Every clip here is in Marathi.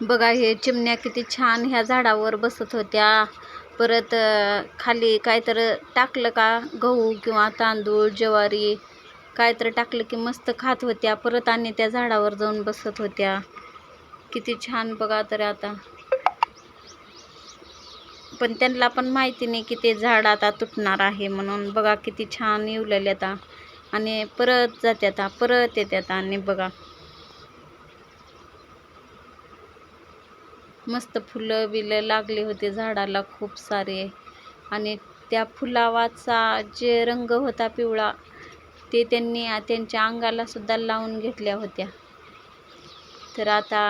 बघा हे चिमण्या किती छान ह्या झाडावर बसत होत्या. परत खाली काय तर टाकलं का गहू किंवा तांदूळ ज्वारी काय तर टाकलं की मस्त खात होत्या. परत आणि त्या झाडावर जाऊन बसत होत्या. किती छान बघा तर आता. पण त्यांना पण माहिती नाही की ते झाड आता तुटणार आहे म्हणून. बघा किती छान येवलेले आता. आणि परत जात्यात परत येतात आणि बघा. मस्त फुलं बिलं लागले होते झाडाला खूप सारे. आणि त्या फुलावाचा जे रंग होता पिवळा ते त्यांनी त्यांच्या अंगाला सुद्धा लावून घेतल्या होत्या. तर आता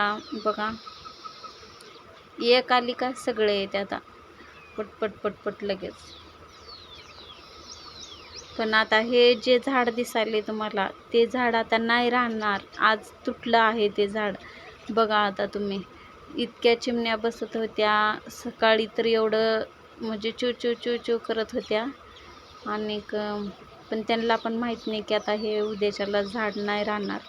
बघा एक आली का सगळे येते आता. पटपट पटपट लगेच. पण आता हे जे झाड दिसायले तुम्हाला ते झाड आता नाही राहणार. आज तुटलं आहे ते झाड. बघा आता तुम्ही. इतक्या चिमण्या बसत होत्या. सकाळी तर एवढं म्हणजे चू चू चू चू करत होत्या. आणि पण त्यांना पण माहीत नाही की आता हे उद्याच्याला झाड नाही राहणार.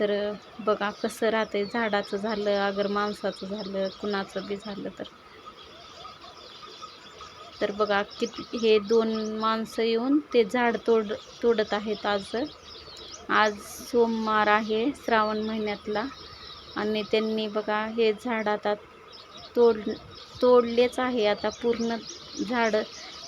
तर बघा कसं राहतंय. झाडाचं झालं अगर माणसाचं झालं कुणाचं बी झालं तर. तर बघा किती हे दोन माणसं येऊन ते झाड तोड तोडत आहेत आज. आज सोमवार आहे श्रावण महिन्यातला. आणि त्यांनी बघा हे झाड आता तोड तोडलेच आहे. आता पूर्ण झाड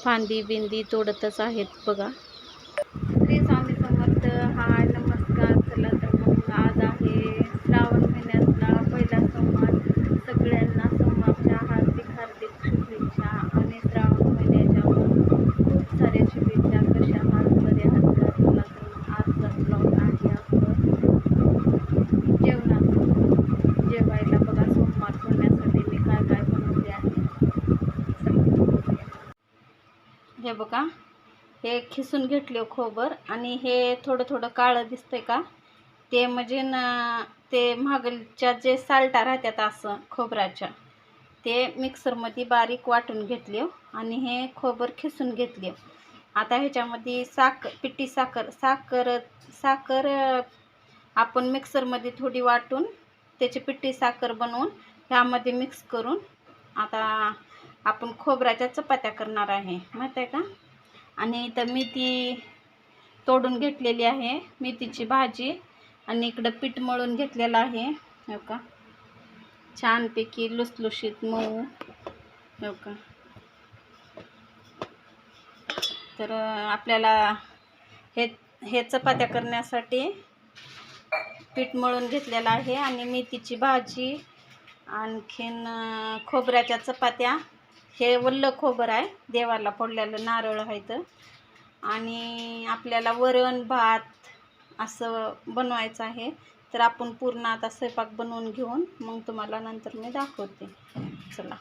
फांदी बिंदी तोडतच आहेत बघा श्री स्वामी समर्थ हाय नमस्कार चला तर मग आज आहे श्रावण महिन्यातला पहिला सोमवार सगळ्यांना सोमवारच्या हार्दिक हार्दिक शुभेच्छा आणि श्रावण महिन्याच्या खूप साऱ्या शुभेच्छा कशा आहात बरे आहात का चला तर मग आजचा ब्लॉग आहे आपलं जेवणाचं जेवायला बघा सोमवार सोडण्यासाठी मी काय काय बनवले आहे चला बघूया. हे बघा. हे खिसून घेतले खोबर आणि हे थोडं थोडं काळं दिसतंय का? ते म्हणजे न ते मागलच्या जे साल्टा राहतात असं खोबऱ्याच्या ते मिक्सरमध्ये बारीक वाटून घेतले आणि हे खोबर खिसून घेतले. आता ह्याच्यामध्ये साखर पिठी साखर साखर साखर आपण मिक्सरमध्ये थोडी वाटून त्याची पिठी साखर बनवून ह्यामध्ये मिक्स करून आता आपण खोबऱ्याच्या चपात्या करणार आहे. माहीत आहे का? आणि इथं मेथी तोडून घेतलेली आहे. मेथीची भाजी आणि इकडं पीठ मळून घेतलेलं आहे. हो का? छानपैकी लुसलुशीत मऊ. हो का? तर आपल्याला हे हे चपात्या करण्यासाठी पीठ मळून घेतलेलं आहे आणि मेथीची भाजी आणखीन खोबऱ्याच्या चपात्या हे वल्ल खोबर आहे देवाला फोडलेलं नारळ आहे तर आणि आपल्याला वरण भात असं बनवायचं आहे. तर आपण पूर्ण आता स्वयंपाक बनवून घेऊन मग तुम्हाला नंतर मी दाखवते. चला.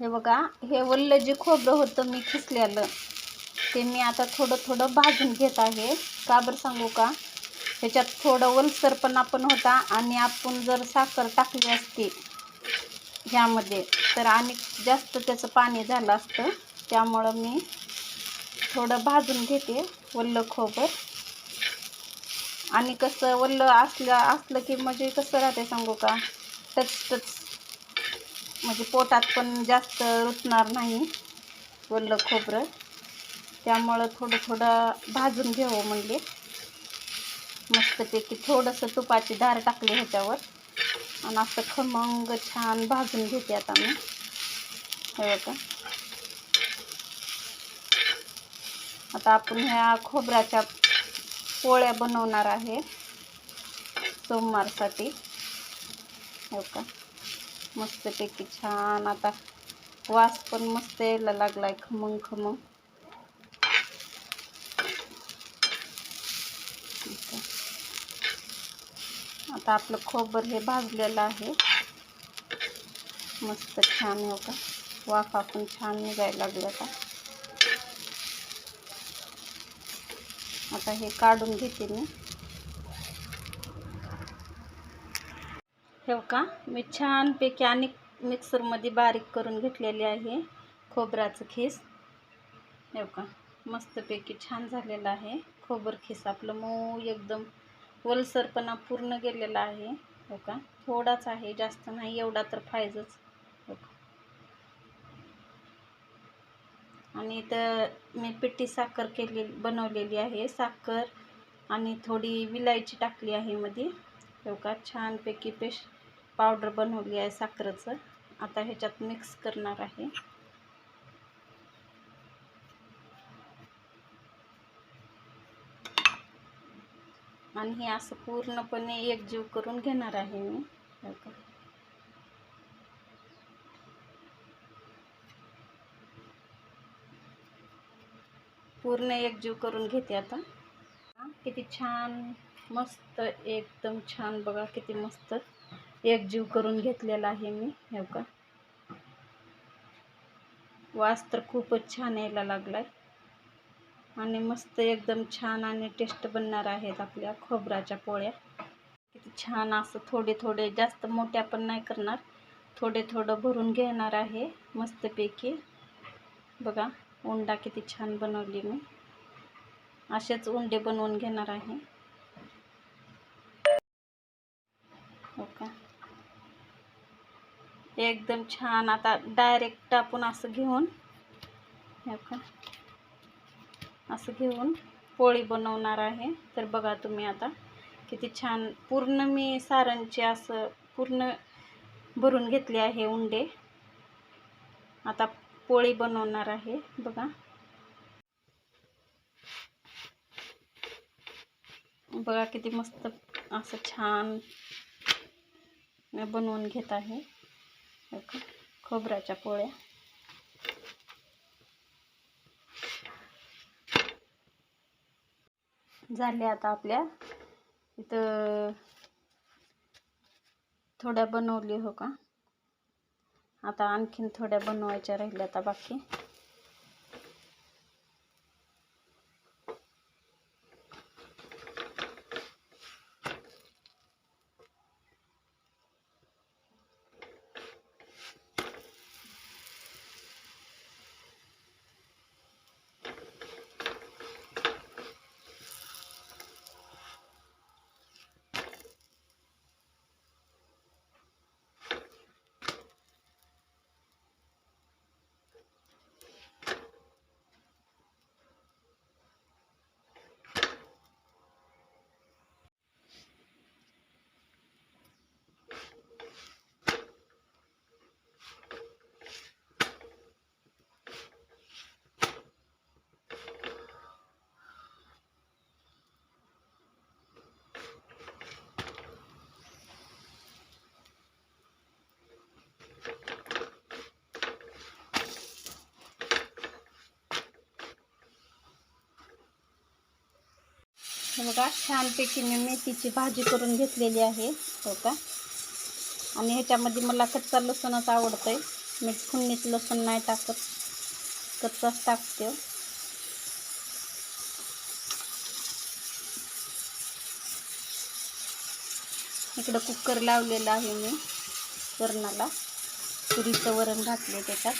हे बघा हे वल्ल जे खोबरं होतं मी खिसलेलं ते मी आता थोडं थोडं भाजून घेत आहे. का बरं सांगू का? त्याच्यात थोडं वलसरपणा पण होता आणि आपण जर साखर टाकली असती ह्यामध्ये. तर आणि जास्त त्याचं पाणी झालं असतं त्यामुळं मी थोडं भाजून घेते वल्लं खोबर. आणि कसं वल्लं असलं असलं की म्हणजे कसं राहते सांगू का? Touch touch. म्हणजे पोटात पण जास्त रुतणार नाही वल्लं खोबरं. त्यामुळं थोडं थोडं भाजून घ्यावं म्हणले. मस्तपैकी थोडंसं तुपाची धार टाकली ह्याच्यावर. आणि असं खमंग छान भाजून घेते आता मी। हे आता आपण ह्या खोबऱ्याच्या पोळ्या बनवणार आहे सोमवारसाठी. हो का? मस्तपैकी छान. आता वास पण मस्त यायला खमंग खमंग. आहे. आता आपलं खोबर हे भाजलेलं आहे. मस्त छान हो का वाफा पण छान निघायला लागला का आता हे काढून घेते मी. ठेव का मी छानपैकी आणि मिक्सरमध्ये बारीक करून घेतलेली आहे खोबराचं खीस. ठेव का मस्तपैकी छान झालेलं आहे. खोबर खीस आपलं मऊ एकदम वलसरपणा पूर्ण गेलेला आहे हो का? थोडाच आहे जास्त नाही एवढा तर पाहिजेच हो का? आणि इथं मी पिठी साखर केली बनवलेली आहे साखर आणि थोडी विलायची टाकली आहे मध्ये हो का? छानपैकी पेस्ट पावडर बनवली आहे साखरेचं. आता ह्याच्यात मिक्स करणार आहे. आणि हे असं पूर्णपणे एकजीव करून घेणार आहे मी. का पूर्ण एकजीव करून घेते आता. किती छान मस्त एकदम छान बघा किती मस्त एकजीव करून घेतलेला आहे मी. हे का? वास तर खूपच छान यायला लागलाय. आणि मस्त एकदम छान आणि टेस्ट बनणार आहेत आपल्या खोबऱ्याच्या पोळ्या. किती छान असं थोडे थोडे जास्त मोठ्या पण नाही करणार. थोडे थोडं भरून घेणार आहे मस्तपैकी. बघा उंडा किती छान बनवली मी. असेच उंडे बनवून घेणार आहे. हो का? एकदम छान. आता डायरेक्ट आपण असं घेऊन. हो का? असं घेऊन पोळी बनवणार आहे. तर बघा तुम्ही आता किती छान पूर्ण मी सारणचे असं पूर्ण भरून घेतले आहे उंडे. आता पोळी बनवणार आहे. बघा. बघा किती मस्त असं छान बनवून घेत आहे. का? खोबऱ्याच्या पोळ्या. झाले आता आपल्या. इथं थोड्या बनवली हो का? आता आणखीन थोड्या बनवायच्या राहिल्या आता बाकी. बघा छानपैकी मी मेथीची भाजी करून घेतलेली आहे हो का? आणि ह्याच्यामध्ये मला कच्चा लसूणच आवडतं आहे मी फुन्नीत लसूण नाही टाकत कच्चाच टाकते. इकडं कुकर लावलेला आहे मी वरणाला. तुरीचं वरण घातले त्याच्यात.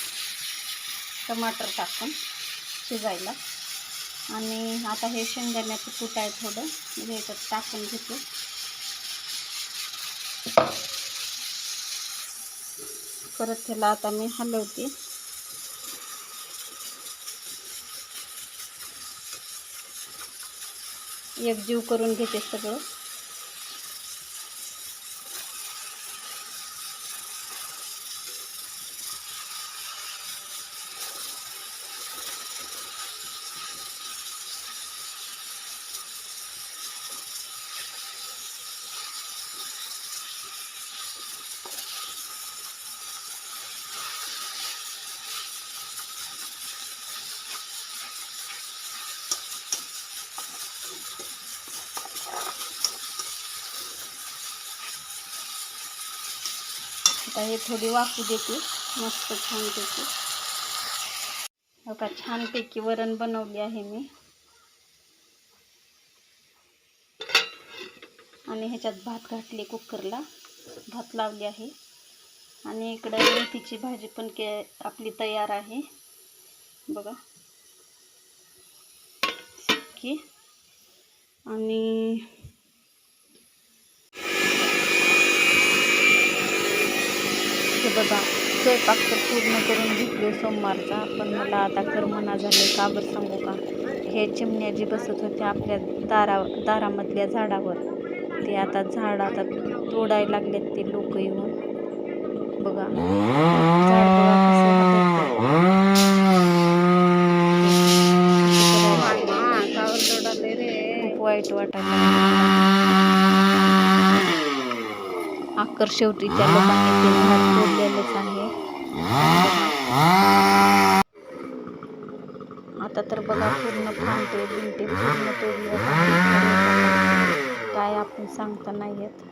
टमाटर टाकून शिजायला. आणि आता हे शेंगदाण्याचं कूट आहे थोडं. म्हणजे याच्यात टाकून घेते. परत त्याला आता मी हलवते. एकजीव करून घेते सगळं. आता हे थोडी वाफू देते. मस्त छानपैकी. हो का छानपैकी वरण बनवली आहे मी. आणि ह्याच्यात भात घातले कुकरला. भात लावली आहे. आणि इकडं मेथीची भाजी पण के आपली तयार आहे. बघा. की? आणि बघा स्वयंपाक तर पूर्ण करून घेतले सोमवारचा पण मला आता करमना झाले का बरं सांगू का? हे चिमण्या जी बसत होत्या आपल्या दारा दारामधल्या झाडावर ते आता झाड आता तोडायला लागलेत ते लोक येऊन. बघा. खूप वाईट वाटायला आकर शेवटी. त्या लोकांनी ते झाड तोडलेलंच आहे. आता तर बघा पूर्ण फांटे बिंटे पूर्ण तोडले काय आपण सांगता नाही येत.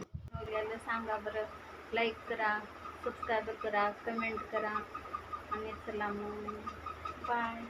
सांगा बरं. लाईक करा सबस्क्राईब करा कमेंट करा. आणि चला मग. बाय